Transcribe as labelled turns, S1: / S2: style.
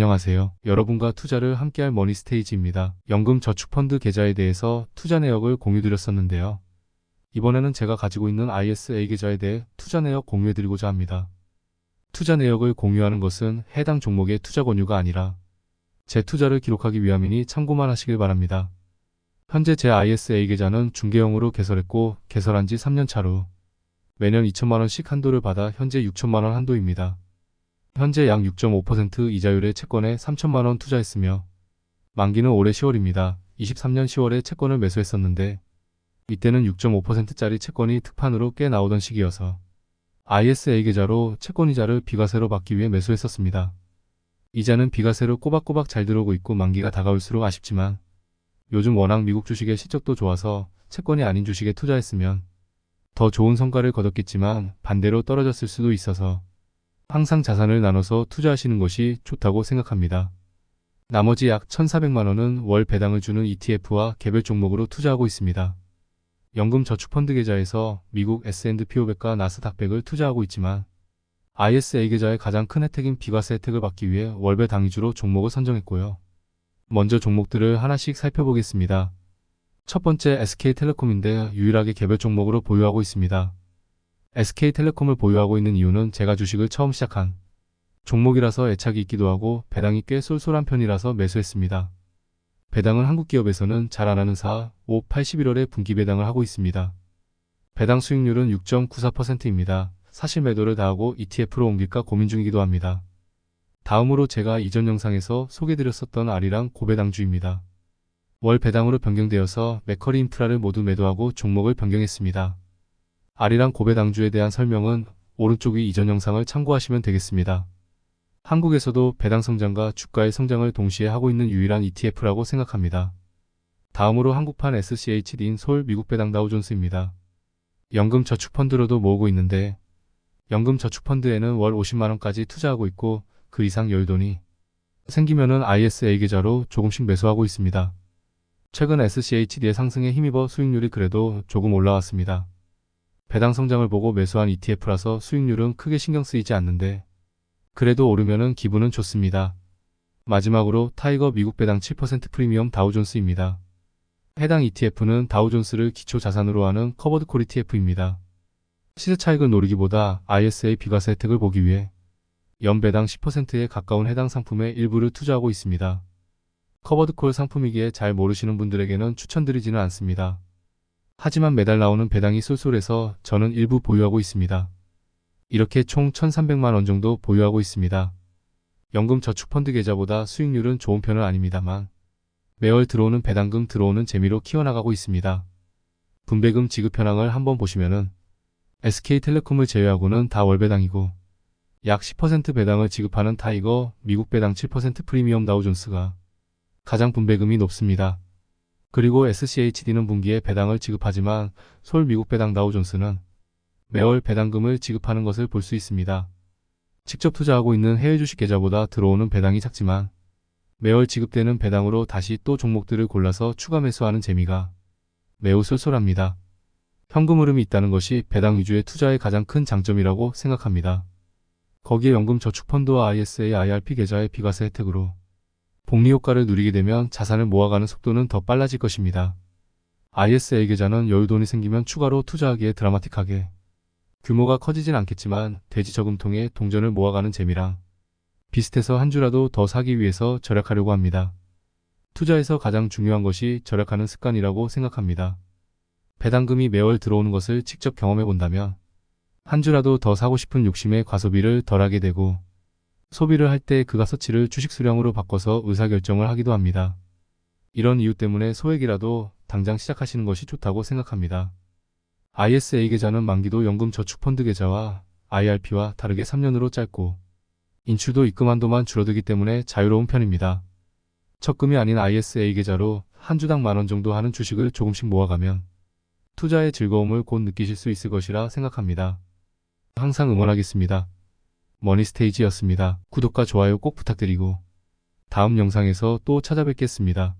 S1: 안녕하세요. 여러분과 투자를 함께할 머니스테이지입니다. 연금저축펀드 계좌에 대해서 투자 내역을 공유드렸었는데요. 이번에는 제가 가지고 있는 ISA 계좌에 대해 투자 내역 공유해드리고자 합니다. 투자 내역을 공유하는 것은 해당 종목의 투자 권유가 아니라 제 투자를 기록하기 위함이니 참고만 하시길 바랍니다. 현재 제 ISA 계좌는 중개형으로 개설했고 개설한 지 3년 차로 매년 2천만원씩 한도를 받아 현재 6천만원 한도입니다. 현재 약 6.5% 이자율의 채권에 3천만 원 투자했으며 만기는 올해 10월입니다. 23년 10월에 채권을 매수했었는데 이때는 6.5%짜리 채권이 특판으로 꽤 나오던 시기여서 ISA 계좌로 채권 이자를 비과세로 받기 위해 매수했었습니다. 이자는 비과세로 꼬박꼬박 잘 들어오고 있고 만기가 다가올수록 아쉽지만 요즘 워낙 미국 주식의 실적도 좋아서 채권이 아닌 주식에 투자했으면 더 좋은 성과를 거뒀겠지만 반대로 떨어졌을 수도 있어서 항상 자산을 나눠서 투자하시는 것이 좋다고 생각합니다. 나머지 약 1,400만원은 월 배당을 주는 ETF와 개별 종목으로 투자하고 있습니다. 연금저축펀드 계좌에서 미국 S&P 500과 나스닥 100을 투자하고 있지만 ISA 계좌의 가장 큰 혜택인 비과세 혜택을 받기 위해 월배 당위주로 종목을 선정했고요. 먼저 종목들을 하나씩 살펴보겠습니다. 첫 번째 SK텔레콤인데 유일하게 개별 종목으로 보유하고 있습니다. SK텔레콤을 보유하고 있는 이유는 제가 주식을 처음 시작한 종목이라서 애착이 있기도 하고 배당이 꽤 쏠쏠한 편이라서 매수했습니다. 배당은 한국 기업에서는 잘 안하는 4, 5, 8, 11월에 분기 배당을 하고 있습니다. 배당 수익률은 6.94%입니다. 사실 매도를 다하고 ETF로 옮길까 고민 중이기도 합니다. 다음으로 제가 이전 영상에서 소개드렸었던 아리랑 고배당주입니다. 월 배당으로 변경되어서 맥커리 인프라를 모두 매도하고 종목을 변경했습니다. 아리랑 고배당주에 대한 설명은 오른쪽 위 이전 영상을 참고하시면 되겠습니다. 한국에서도 배당 성장과 주가의 성장을 동시에 하고 있는 유일한 ETF라고 생각합니다. 다음으로 한국판 SCHD인 서울 미국 배당 다우존스입니다. 연금 저축펀드로도 모으고 있는데 연금 저축펀드에는 월 50만원까지 투자하고 있고 그 이상 여유돈이 생기면은 ISA 계좌로 조금씩 매수하고 있습니다. 최근 SCHD의 상승에 힘입어 수익률이 그래도 조금 올라왔습니다. 배당 성장을 보고 매수한 ETF라서 수익률은 크게 신경 쓰이지 않는데 그래도 오르면은 기분은 좋습니다. 마지막으로 타이거 미국 배당 7% 프리미엄 다우존스입니다. 해당 ETF는 다우존스를 기초 자산으로 하는 커버드 콜 ETF입니다. 시세 차익을 노리기보다 ISA 비과세 혜택을 보기 위해 연배당 10%에 가까운 해당 상품의 일부를 투자하고 있습니다. 커버드 콜 상품이기에 잘 모르시는 분들에게는 추천드리지는 않습니다. 하지만 매달 나오는 배당이 쏠쏠해서 저는 일부 보유하고 있습니다. 이렇게 총 1,300만 원 정도 보유하고 있습니다. 연금 저축펀드 계좌보다 수익률은 좋은 편은 아닙니다만 매월 들어오는 배당금 들어오는 재미로 키워나가고 있습니다. 분배금 지급 현황을 한번 보시면은 SK텔레콤을 제외하고는 다 월배당이고 약 10% 배당을 지급하는 타이거 미국 배당 7% 프리미엄 다우존스가 가장 분배금이 높습니다. 그리고 SCHD는 분기에 배당을 지급하지만 서울 미국 배당 다우존스는 매월 배당금을 지급하는 것을 볼 수 있습니다. 직접 투자하고 있는 해외 주식 계좌보다 들어오는 배당이 작지만 매월 지급되는 배당으로 다시 또 종목들을 골라서 추가 매수하는 재미가 매우 쏠쏠합니다. 현금 흐름이 있다는 것이 배당 위주의 투자의 가장 큰 장점이라고 생각합니다. 거기에 연금 저축펀드와 ISA, IRP 계좌의 비과세 혜택으로 복리 효과를 누리게 되면 자산을 모아가는 속도는 더 빨라질 것입니다. ISA 계좌는 여유돈이 생기면 추가로 투자하기에 드라마틱하게 규모가 커지진 않겠지만 대지 저금통에 동전을 모아가는 재미랑 비슷해서 한 주라도 더 사기 위해서 절약하려고 합니다. 투자에서 가장 중요한 것이 절약하는 습관이라고 생각합니다. 배당금이 매월 들어오는 것을 직접 경험해 본다면 한 주라도 더 사고 싶은 욕심에 과소비를 덜하게 되고 소비를 할 때 그 가 서치를 주식 수량으로 바꿔서 의사결정을 하기도 합니다. 이런 이유 때문에 소액이라도 당장 시작하시는 것이 좋다고 생각합니다. ISA 계좌는 만기도 연금 저축펀드 계좌와 IRP와 다르게 3년으로 짧고 인출도 입금 한도만 줄어들기 때문에 자유로운 편입니다. 적금이 아닌 ISA 계좌로 한 주당 만원 정도 하는 주식을 조금씩 모아가면 투자의 즐거움을 곧 느끼실 수 있을 것이라 생각합니다. 항상 응원하겠습니다. 머니스테이지였습니다. 구독과 좋아요 꼭 부탁드리고 다음 영상에서 또 찾아뵙겠습니다.